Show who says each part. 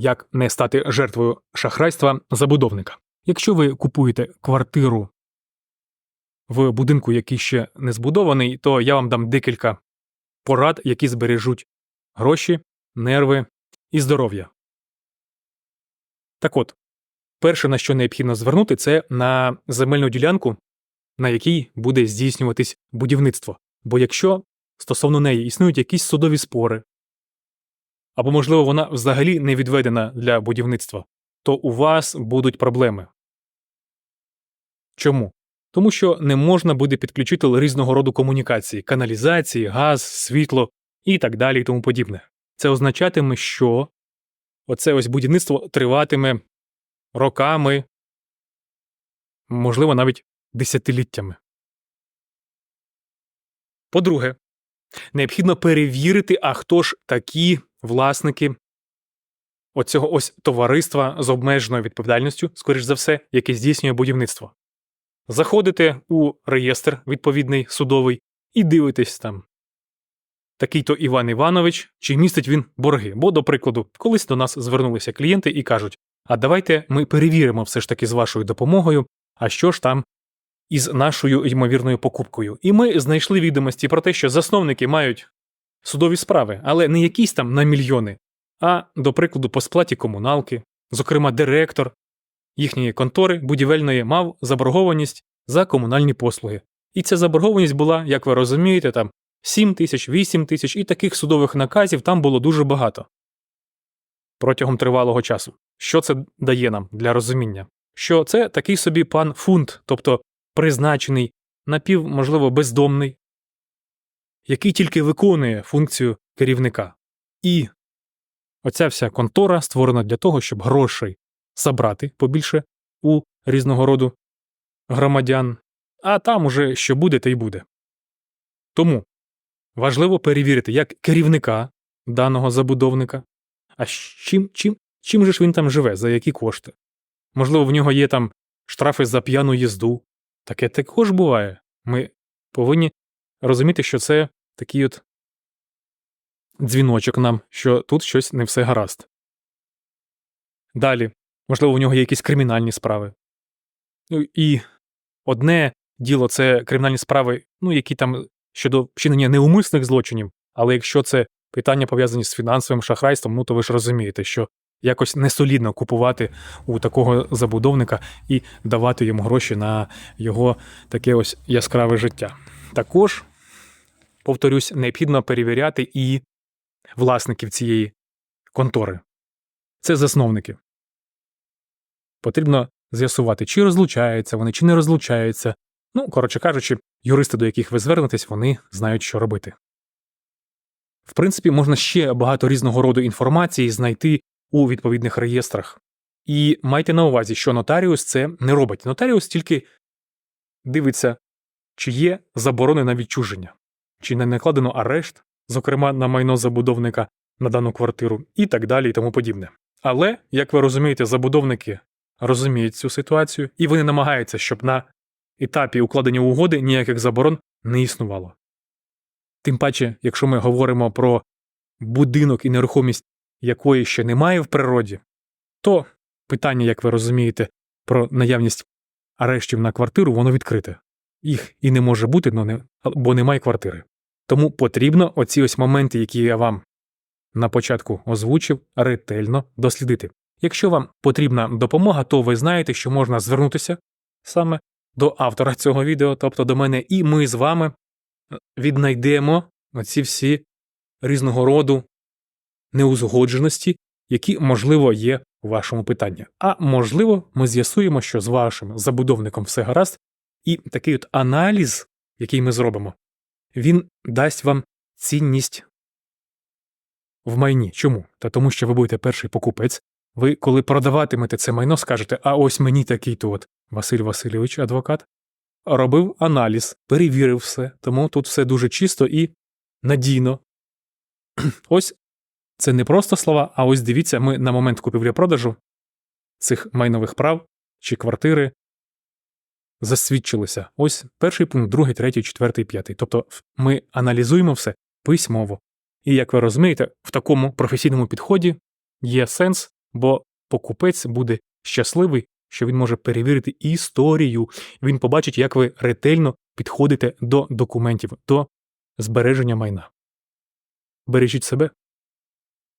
Speaker 1: як не стати жертвою шахрайства забудовника. Якщо ви купуєте квартиру в будинку, який ще не збудований, то я вам дам декілька порад, які збережуть гроші, нерви і здоров'я. Так от, перше, на що необхідно звернути, це на земельну ділянку, на якій буде здійснюватись будівництво. Бо якщо стосовно неї існують якісь судові спори, або, можливо, вона взагалі не відведена для будівництва, то у вас будуть проблеми. Чому? Тому що не можна буде підключити різного роду комунікації, каналізації, газ, світло і так далі і тому подібне. Це означатиме, що оце ось будівництво триватиме роками, можливо, навіть десятиліттями. По-друге, необхідно перевірити, а хто ж такі власники оцього ось товариства з обмеженою відповідальністю, скоріш за все, яке здійснює будівництво. Заходите у реєстр відповідний судовий і дивитесь там. Такий-то Іван Іванович, чи містить він борги. Бо, до прикладу, колись до нас звернулися клієнти і кажуть: а давайте ми перевіримо все ж таки з вашою допомогою, а що ж там із нашою ймовірною покупкою. І ми знайшли відомості про те, що засновники мають судові справи, але не якісь там на мільйони, а, до прикладу, по сплаті комуналки, зокрема, директор їхньої контори будівельної мав заборгованість за комунальні послуги. І ця заборгованість була, як ви розумієте, там 7 тисяч, 8 тисяч, і таких судових наказів там було дуже багато протягом тривалого часу. Що це дає нам для розуміння? Що це такий собі пан фунт, тобто призначений, напів, можливо, бездомний, який тільки виконує функцію керівника. І оця вся контора створена для того, щоб грошей забрати побільше у різного роду громадян, а там уже що буде, те й буде. Тому важливо перевірити як керівника даного забудовника, а чим, чим, чим же ж він там живе, за які кошти. Можливо, в нього є там штрафи за п'яну їзду. Таке також буває. Ми повинні розуміти, що це такий от дзвіночок нам, що тут щось не все гаразд. Далі, можливо, у нього є якісь кримінальні справи. Ну і одне діло це кримінальні справи, ну, які там щодо вчинення неумисних злочинів, але якщо це питання пов'язані з фінансовим шахрайством, ну то ви ж розумієте, що якось несолідно купувати у такого забудовника і давати йому гроші на його таке ось яскраве життя. Також, повторюсь, необхідно перевіряти і власників цієї контори. Це засновники. Потрібно з'ясувати, чи розлучаються вони, чи не розлучаються. Ну, коротше кажучи, юристи, до яких ви звернетесь, вони знають, що робити. В принципі, можна ще багато різного роду інформації знайти у відповідних реєстрах. І майте на увазі, що нотаріус це не робить. Нотаріус тільки дивиться, чи є заборони на відчуження, чи не накладено арешт, зокрема на майно забудовника на дану квартиру, і так далі, і тому подібне. Але, як ви розумієте, забудовники розуміють цю ситуацію, і вони намагаються, щоб на етапі укладення угоди ніяких заборон не існувало. Тим паче, якщо ми говоримо про будинок і нерухомість, якої ще немає в природі, то питання, як ви розумієте, про наявність арештів на квартиру, воно відкрите. Їх і не може бути, бо немає квартири. Тому потрібно оці ось моменти, які я вам на початку озвучив, ретельно дослідити. Якщо вам потрібна допомога, то ви знаєте, що можна звернутися саме до автора цього відео, тобто до мене, і ми з вами віднайдемо ці всі різного роду неузгодженості, які, можливо, є у вашому питанні. А можливо, ми з'ясуємо, що з вашим забудовником все гаразд, і такий от аналіз, який ми зробимо, він дасть вам цінність в майні. Чому? Та тому, що ви будете перший покупець. Ви, коли продаватимете це майно, скажете, а ось мені такий то от Василь Васильович, адвокат, робив аналіз, перевірив все, тому тут все дуже чисто і надійно. Ось це не просто слова, а ось дивіться, ми на момент купівлі-продажу цих майнових прав чи квартири засвідчилися. Ось перший пункт, другий, третій, четвертий, п'ятий. Тобто ми аналізуємо все письмово. І як ви розумієте, в такому професійному підході є сенс, бо покупець буде щасливий, що він може перевірити історію. Він побачить, як ви ретельно підходите до документів, до збереження майна. Бережіть себе.